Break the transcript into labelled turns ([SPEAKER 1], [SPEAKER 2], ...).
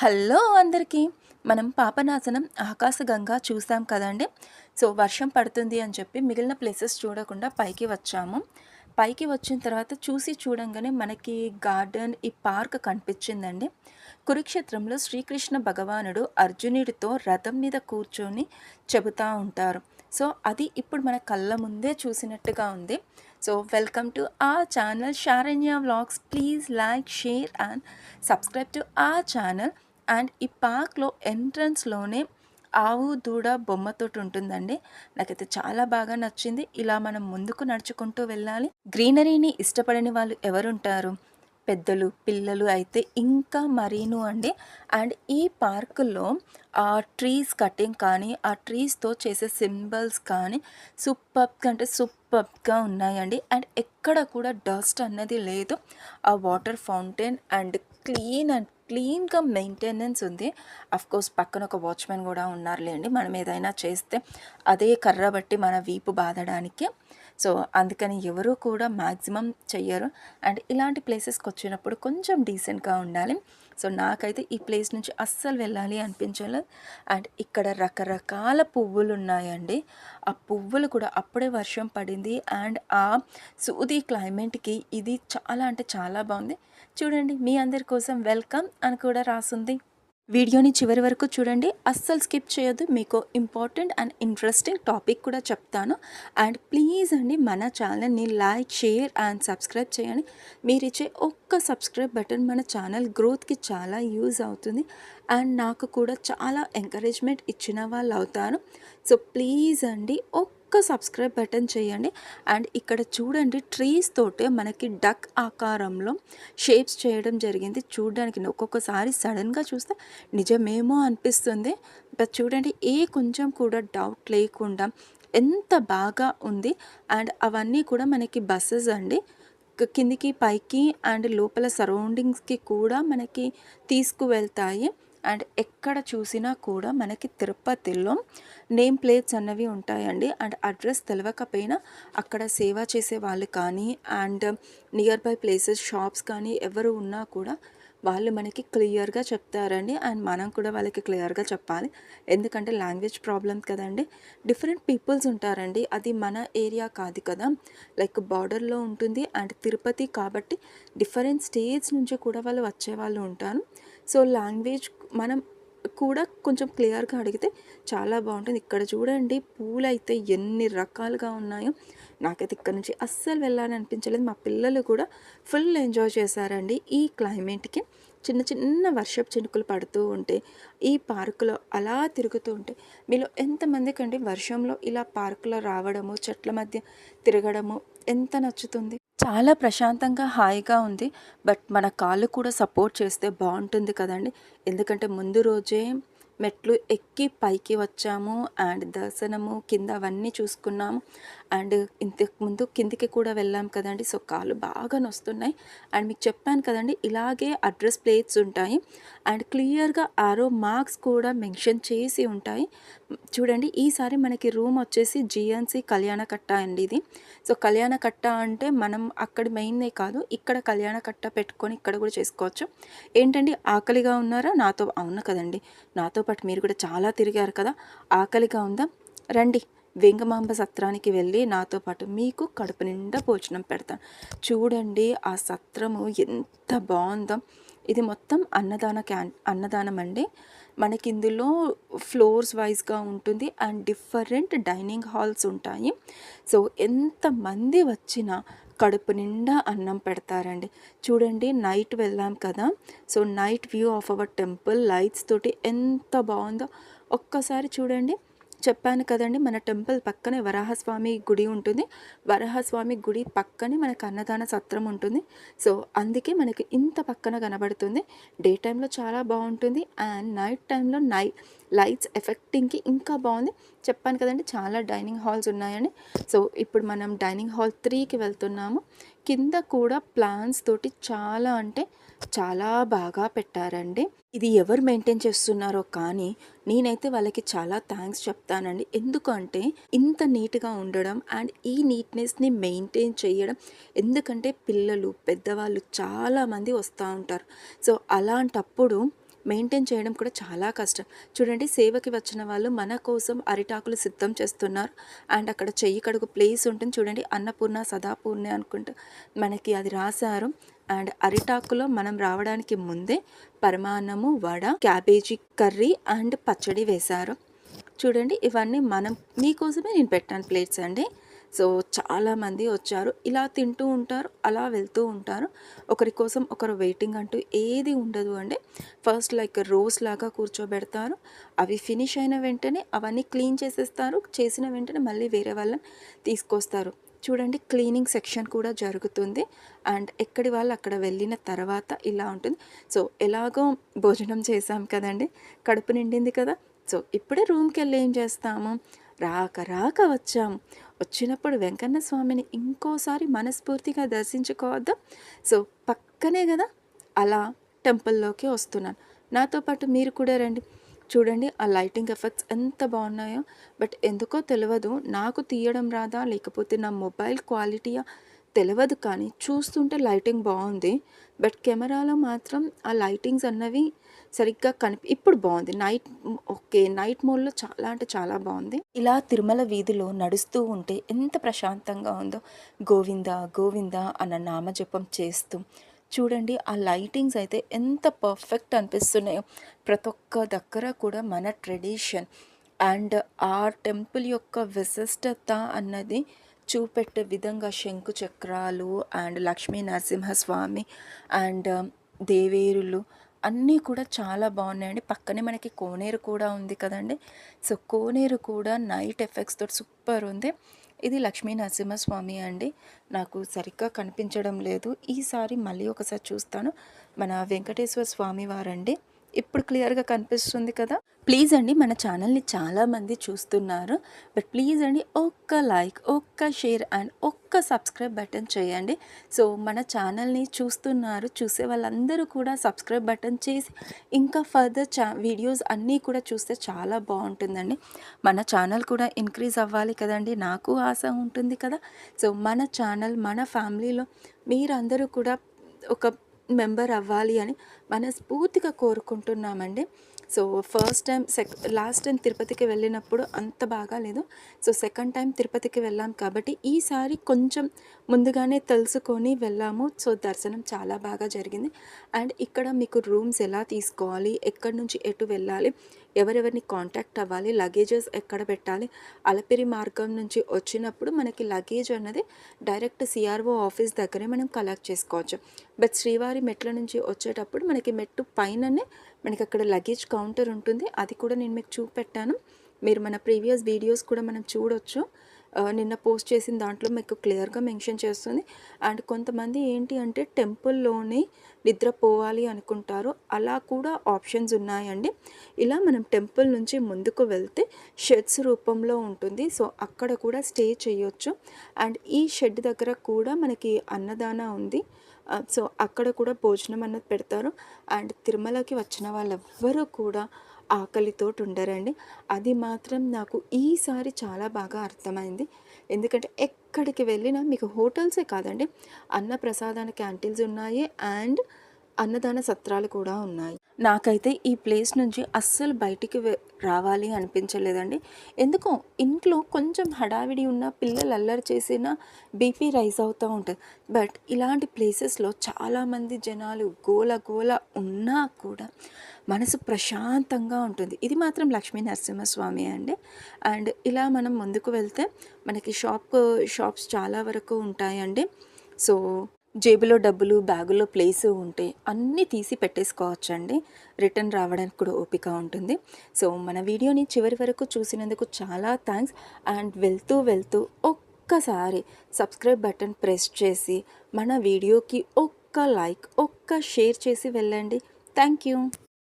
[SPEAKER 1] Hello అందరికీ. మనం పాపనాశనం ఆకాశగంగా చూసాం కదండి. సో వర్షం పడుతుంది అని చెప్పి మిగిలిన ప్లేసెస్ చూడకుండా పైకి వచ్చాము. పైకి వచ్చిన తర్వాత చూసి చూడంగానే మనకి గార్డెన్ ఈ పార్క్ కనిపించిందండి. కురుక్షేత్రంలో శ్రీకృష్ణ భగవానుడు అర్జునుడితో రథం మీద కూర్చొని చెబుతూ ఉంటారు. సో అది ఇప్పుడు మన కళ్ళ ముందే చూసినట్టుగా ఉంది. So welcome to our channel Saranya vlogs please like share and subscribe to our channel and ఈ పార్క్లో ఎంట్రన్స్లోనే ఆవు దూడ బొమ్మతోటి ఉంటుందండి. నాకైతే చాలా బాగా నచ్చింది. ఇలా మనం ముందుకు నడుచుకుంటూ వెళ్ళాలి. గ్రీనరీని ఇష్టపడని వాళ్ళు ఎవరుంటారు? పెద్దలు పిల్లలు అయితే ఇంకా మరీను అండి. అండ్ ఈ పార్కులో ఆ ట్రీస్ కటింగ్ కానీ ఆ ట్రీస్తో చేసే సింబల్స్ కానీ సూపర్ అంటే సూపర్గా ఉన్నాయండి. అండ్ ఎక్కడ కూడా డస్ట్ అన్నది లేదు. ఆ water fountain and clean and క్లీన్గా మెయింటెనెన్స్ ఉంది. కోర్స్ పక్కన ఒక వాచ్మెన్ కూడా ఉన్నారులేండి. మనం ఏదైనా చేస్తే అదే కర్ర బట్టి మన వీపు బాదడానికి సో అందుకని ఎవరు కూడా మ్యాక్సిమం చెయ్యరు. అండ్ ఇలాంటి ప్లేసెస్కి వచ్చినప్పుడు కొంచెం డీసెంట్గా ఉండాలి. సో నాకైతే ఈ ప్లేస్ నుంచి అస్సలు వెళ్ళాలి అనిపించలేదు. అండ్ ఇక్కడ రకరకాల పువ్వులు ఉన్నాయండి. ఆ పువ్వులు కూడా అప్పుడే వర్షం పడింది. అండ్ ఆ సూది క్లైమేట్కి ఇది చాలా అంటే చాలా బాగుంది. చూడండి మీ అందరి కోసం వెల్కమ్ అని కూడా రాసుంది. వీడియోని చివరి వరకు చూడండి. అస్సలు స్కిప్ చేయొద్దు. మీకు ఇంపార్టెంట్ అండ్ ఇంట్రెస్టింగ్ టాపిక్ కూడా చెప్తాను. అండ్ ప్లీజ్ అండి మన ఛానల్ని లైక్ షేర్ అండ్ సబ్స్క్రైబ్ చేయండి. మీరు ఇచ్చే ఒక్క సబ్స్క్రైబ్ బటన్ మన ఛానల్ గ్రోత్కి చాలా యూజ్ అవుతుంది. అండ్ నాకు కూడా చాలా ఎంకరేజ్మెంట్ ఇచ్చిన వాళ్ళు అవుతాను సో ప్లీజ్ అండి ఒక్క ఒక్క సబ్స్క్రైబ్ బటన్ చేయండి. అండ్ ఇక్కడ చూడండి ట్రీస్ తోటే మనకి డక్ ఆకారంలో షేప్స్ చేయడం జరిగింది. చూడడానికి ఒక్కొక్కసారి సడన్గా చూస్తే నిజమేమో అనిపిస్తుంది. బట్ చూడండి ఏ కొంచెం కూడా డౌట్ లేకుండా ఎంత బాగా ఉంది. అండ్ అవన్నీ కూడా మనకి బస్సెస్ అండి. కిందికి పైకి అండ్ లోపల సరౌండింగ్స్కి కూడా మనకి తీసుకువెళ్తాయి. అండ్ ఎక్కడ చూసినా కూడా మనకి తిరుపతిలో నేమ్ ప్లేట్స్ అన్నవి ఉంటాయండి. అండ్ అడ్రస్ తెలియకపోయినా అక్కడ సేవ చేసే వాళ్ళు కానీ and near by places shops కానీ ఎవరు ఉన్నా కూడా వాళ్ళు మనకి క్లియర్గా చెప్తారండి. అండ్ మనం కూడా వాళ్ళకి క్లియర్గా చెప్పాలి. ఎందుకంటే లాంగ్వేజ్ ప్రాబ్లం కదండి. డిఫరెంట్ పీపుల్స్ ఉంటారండి. అది మన ఏరియా కాదు కదా. లైక్ బార్డర్లో ఉంటుంది అండ్ తిరుపతి కాబట్టి డిఫరెంట్ స్టేట్స్ నుంచి కూడా వాళ్ళు వచ్చే వాళ్ళు ఉంటారు. సో లాంగ్వేజ్ మనం కూడా కొంచెం క్లియర్గా అడిగితే చాలా బాగుంటుంది. ఇక్కడ చూడండి పూలు అయితే ఎన్ని రకాలుగా ఉన్నాయో. నాకైతే ఇక్కడ నుంచి అస్సలు వెళ్ళాలని అనిపించలేదు. మా పిల్లలు కూడా ఫుల్ ఎంజాయ్ చేశారండి ఈ క్లైమేట్కి. చిన్న చిన్న వర్షపు చినుకులు పడుతూ ఉంటే ఈ పార్కులో అలా తిరుగుతూ ఉంటే మీలో ఎంతమందికండి వర్షంలో ఇలా పార్కులో రావడము చెట్ల మధ్య తిరగడము ఎంత నచ్చుతుంది? చాలా ప్రశాంతంగా హాయిగా ఉంది. బట్ మన కాళ్ళు కూడా సపోర్ట్ చేస్తే బాగుంటుంది కదండి. ఎందుకంటే ముందు రోజే మెట్లు ఎక్కి పైకి వచ్చాము. అండ్ దర్శనము కింద అవన్నీ చూసుకున్నాము. అండ్ ఇంతకు ముందు కిందికి కూడా వెళ్ళాం కదండి. సో కాళ్ళు బాగా నొస్తున్నాయి. అండ్ మీకు చెప్పాను కదండి ఇలాగే అడ్రస్ ప్లేట్స్ ఉంటాయి. అండ్ క్లియర్గా ఆరో మార్క్స్ కూడా మెన్షన్ చేసి ఉంటాయి. చూడండి ఈసారి మనకి రూమ్ వచ్చేసి జిఎన్సి కళ్యాణ కట్ట అండి ఇది. సో కళ్యాణ కట్ట అంటే మనం అక్కడ మెయిన్నే కాదు ఇక్కడ కళ్యాణ కట్ట పెట్టుకొని ఇక్కడ కూడా చేసుకోవచ్చు. ఏంటండి ఆకలిగా ఉన్నారా? నాతో అవును కదండి. నాతో పాటు మీరు కూడా చాలా తిరిగారు కదా. ఆకలిగా ఉందా? రండి. వెంగమాంబ సత్రానికి వెళ్ళి నాతో పాటు మీకు కడుపు నిండా భోజనం పెడతాను చూడండి ఆ సత్రము ఎంత బాగుందో. ఇది మొత్తం అన్నదాన క్యాన్ అన్నదానం అండి. మనకి ఇందులో ఫ్లోర్స్ వైజ్గా ఉంటుంది అండ్ డిఫరెంట్ డైనింగ్ హాల్స్ ఉంటాయి. సో ఎంతమంది వచ్చినా కడుపు నిండా అన్నం పెడతారండి. చూడండి నైట్ వెళ్ళాం కదా. So night view of our temple lights తోటి ఎంత బాగుందో. ఒక్కసారి చూడండి. చెప్పాను కదండి మన టెంపుల్ పక్కనే వరాహస్వామి గుడి ఉంటుంది. వరాహస్వామి గుడి పక్కనే మనకు అన్నదాన సత్రం ఉంటుంది. సో అందుకే మనకి ఇంత పక్కన కనబడుతుంది. డే టైంలో చాలా బాగుంటుంది. అండ్ నైట్ టైంలో నై లైట్స్ ఎఫెక్టింగ్కి ఇంకా బాగుంది. చెప్పాను కదండి చాలా డైనింగ్ హాల్స్ ఉన్నాయని. సో ఇప్పుడు మనం డైనింగ్ హాల్ త్రీకి వెళ్తున్నాము. కింద కూడా ప్లాన్స్ తోటి చాలా అంటే చాలా బాగా పెట్టారండి. ఇది ఎవరు మెయింటైన్ చేస్తున్నారో కానీ నేనైతే వాళ్ళకి చాలా థ్యాంక్స్ చెప్తానండి. ఎందుకంటే ఇంత నీట్గా ఉండడం అండ్ ఈ నీట్నెస్ని మెయింటైన్ చేయడం ఎందుకంటే పిల్లలు పెద్దవాళ్ళు చాలామంది వస్తూ ఉంటారు. సో అలాంటప్పుడు మెయింటైన్ చేయడం కూడా చాలా కష్టం. చూడండి సేవకి వచ్చిన వాళ్ళు మన కోసం అరిటాకులు సిద్ధం చేస్తున్నారు. అండ్ అక్కడ చెయ్యి కడుగు ప్లేస్ ఉంటుంది చూడండి అన్నపూర్ణ సదాపూర్ణ అనుకుంటూ మనకి అది రాశారు. అండ్ అరిటాకులో మనం రావడానికి ముందే పరమాన్నము వడ క్యాబేజీ కర్రీ అండ్ పచ్చడి వేశారు. చూడండి ఇవన్నీ మనం మీకోసమే నేను పెట్టాను ప్లేట్స్ అండి. సో చాలామంది వచ్చారు. ఇలా తింటూ ఉంటారు అలా వెళ్తూ ఉంటారు. ఒకరి కోసం ఒకరు వెయిటింగ్ అంటూ ఏది ఉండదు అండి. ఫస్ట్ లైక్ రోస్ లాగా కూర్చోబెడతారు. అవి ఫినిష్ అయిన వెంటనే అవన్నీ క్లీన్ చేసేస్తారు. చేసిన వెంటనే మళ్ళీ వేరే వాళ్ళని తీసుకొస్తారు. చూడండి క్లీనింగ్ సెక్షన్ కూడా జరుగుతుంది. అండ్ ఎక్కడి వాళ్ళు అక్కడ వెళ్ళిన తర్వాత ఇలా ఉంటుంది. సో ఎలాగో భోజనం చేసాం కదండి. కడుపు నిండింది కదా. సో ఇప్పుడే రూమ్కి వెళ్ళి ఏం చేస్తాము? రాక రాక వచ్చాము. వచ్చినప్పుడు వెంకన్న స్వామిని ఇంకోసారి మనస్ఫూర్తిగా దర్శించుకోవద్దా. సో పక్కనే కదా అలా టెంపుల్లోకి వస్తున్నాను. నాతో పాటు మీరు కూడా రండి. చూడండి ఆ లైటింగ్ ఎఫెక్ట్స్ ఎంత బాగున్నాయో. బట్ ఎందుకో తెలియదు నాకు తీయడం రాదా లేకపోతే నా మొబైల్ క్వాలిటీయా తెలియదు కానీ చూస్తుంటే లైటింగ్ బాగుంది. బట్ కెమెరాలో మాత్రం ఆ లైటింగ్స్ అన్నవి సరిగ్గా కనిపి ఇప్పుడు బాగుంది. నైట్ ఓకే నైట్ మోడ్లో చాలా అంటే చాలా బాగుంది. ఇలా తిరుమల వీధిలో నడుస్తూ ఉంటే ఎంత ప్రశాంతంగా ఉందో. గోవింద గోవింద అన్న నామజపం చేస్తూ. చూడండి ఆ లైటింగ్స్ అయితే ఎంత పర్ఫెక్ట్ అనిపిస్తున్నాయో. ప్రతి ఒక్క దగ్గర కూడా మన ట్రెడిషన్. అండ్ ఆ టెంపుల్ యొక్క విశిష్టత అన్నది చూపెట్టే విధంగా శంకు చక్రాలు and Lakshmi Narasimhaswamy and um, దేవేరులు అన్నీ కూడా చాలా బాగున్నాయండి. పక్కనే మనకి కోనేరు కూడా ఉంది కదండి. సో కోనేరు కూడా నైట్ ఎఫెక్ట్స్ తోటి సూపర్ ఉంది. ఇది లక్ష్మీ నరసింహస్వామి అండి. నాకు సరిగ్గా కనిపించడం లేదు. ఈసారి మళ్ళీ ఒకసారి చూస్తాను. మన వెంకటేశ్వర స్వామి వారండి. ఇప్పుడు క్లియర్గా కనిపిస్తుంది కదా? ప్లీజ్ అండి మన ఛానల్ని చాలామంది చూస్తున్నారు. బట్ ప్లీజ్ అండి ఒక్క లైక్ ఒక్క షేర్ అండ్ ఒక్క సబ్స్క్రైబ్ బటన్ చేయండి. సో మన ఛానల్ని చూస్తున్నారు చూసే వాళ్ళందరూ కూడా సబ్స్క్రైబ్ బటన్ చేసి ఇంకా ఫర్దర్ చా వీడియోస్ అన్నీ కూడా చూస్తే చాలా బాగుంటుందండి. మన ఛానల్ కూడా ఇంక్రీజ్ అవ్వాలి కదండి నాకు ఆశ ఉంటుంది కదా? సో మన ఛానల్ మన ఫ్యామిలీలో మీరందరూ కూడా ఒక మెంబర్ అవ్వాలి అని మనస్ఫూర్తిగా కోరుకుంటున్నామండి. సో ఫస్ట్ టైం సెక్ లాస్ట్ టైం తిరుపతికి వెళ్ళినప్పుడు అంత బాగా లేదు. సో సెకండ్ టైం తిరుపతికి వెళ్ళాం కాబట్టి ఈసారి కొంచెం ముందుగానే తెలుసుకొని వెళ్ళాము. సో దర్శనం చాలా బాగా జరిగింది. అండ్ ఇక్కడ మీకు రూమ్స్ ఎలా తీసుకోవాలి ఎక్కడి నుంచి ఎటు వెళ్ళాలి ఎవరెవరిని కాంటాక్ట్ అవ్వాలి లగేజెస్ ఎక్కడ పెట్టాలి అలపిరి మార్గం నుంచి వచ్చినప్పుడు మనకి లగేజ్ అన్నది డైరెక్ట్ సిఆర్ఓ ఆఫీస్ దగ్గరే మనం కలెక్ట్ చేసుకోవచ్చు. బట్ శ్రీవారి మెట్ల నుంచి వచ్చేటప్పుడు మనకి మెట్టు పైననే మనకి అక్కడ లగేజ్ కౌంటర్ ఉంటుంది. అది కూడా నేను మీకు చూపెట్టాను. మీరు మన ప్రీవియస్ వీడియోస్ కూడా మనం చూడొచ్చు. నిన్న పోస్ట్ చేసిన దాంట్లో మీకు క్లియర్గా మెన్షన్ చేస్తుంది. అండ్ కొంతమంది ఏంటి అంటే టెంపుల్లోనే నిద్రపోవాలి అనుకుంటారు. అలా కూడా ఆప్షన్స్ ఉన్నాయండి. ఇలా మనం టెంపుల్ నుంచి ముందుకు వెళ్తే షెడ్స్ రూపంలో ఉంటుంది. సో అక్కడ కూడా స్టే చేయొచ్చు. అండ్ ఈ షెడ్ దగ్గర కూడా మనకి అన్నదాన ఉంది. సో అక్కడ కూడా భోజనం అన్నది పెడతారు. అండ్ తిరుమలకి వచ్చిన వాళ్ళెవ్వరూ కూడా ఆకలితో ఉండరండి. అది మాత్రం నాకు ఈసారి చాలా బాగా అర్థమైంది. ఎందుకంటే ఎక్కడికి వెళ్ళినా మీకు హోటల్సే కాదండి. అన్న ప్రసాదాన క్యాంటీన్స్ ఉన్నాయి అండ్ అన్నదాన సత్రాలు కూడా ఉన్నాయి. నాకైతే ఈ ప్లేస్ నుంచి అస్సలు బయటికి రావాలి అనిపించలేదండి. ఎందుకో ఇంట్లో కొంచెం హడావిడి ఉన్న పిల్లలు అల్లరి చేసిన బీపీ రైజ్ అవుతూ ఉంటుంది. బట్ ఇలాంటి ప్లేసెస్లో చాలామంది జనాలు గోల గోల ఉన్నా కూడా మనసు ప్రశాంతంగా ఉంటుంది. ఇది మాత్రం లక్ష్మీ నరసింహస్వామి అండి. అండ్ ఇలా మనం ముందుకు వెళ్తే మనకి షాప్ షాప్స్ చాలా వరకు ఉంటాయండి. సో జేబులో డబ్బులు బ్యాగులో ప్లేస్ ఉంటే అన్నీ తీసి పెట్టేసుకోవచ్చండి. రిటర్న్ రావడానికి కూడా ఓపిక ఉంటుంది. సో మన వీడియోని చివరి వరకు చూసినందుకు చాలా థ్యాంక్స్. అండ్ వెళ్తూ వెళ్తూ ఒక్కసారి సబ్స్క్రైబ్ బటన్ ప్రెస్ చేసి మన వీడియోకి ఒక్క లైక్ ఒక్క షేర్ చేసి వెళ్ళండి. Thank you.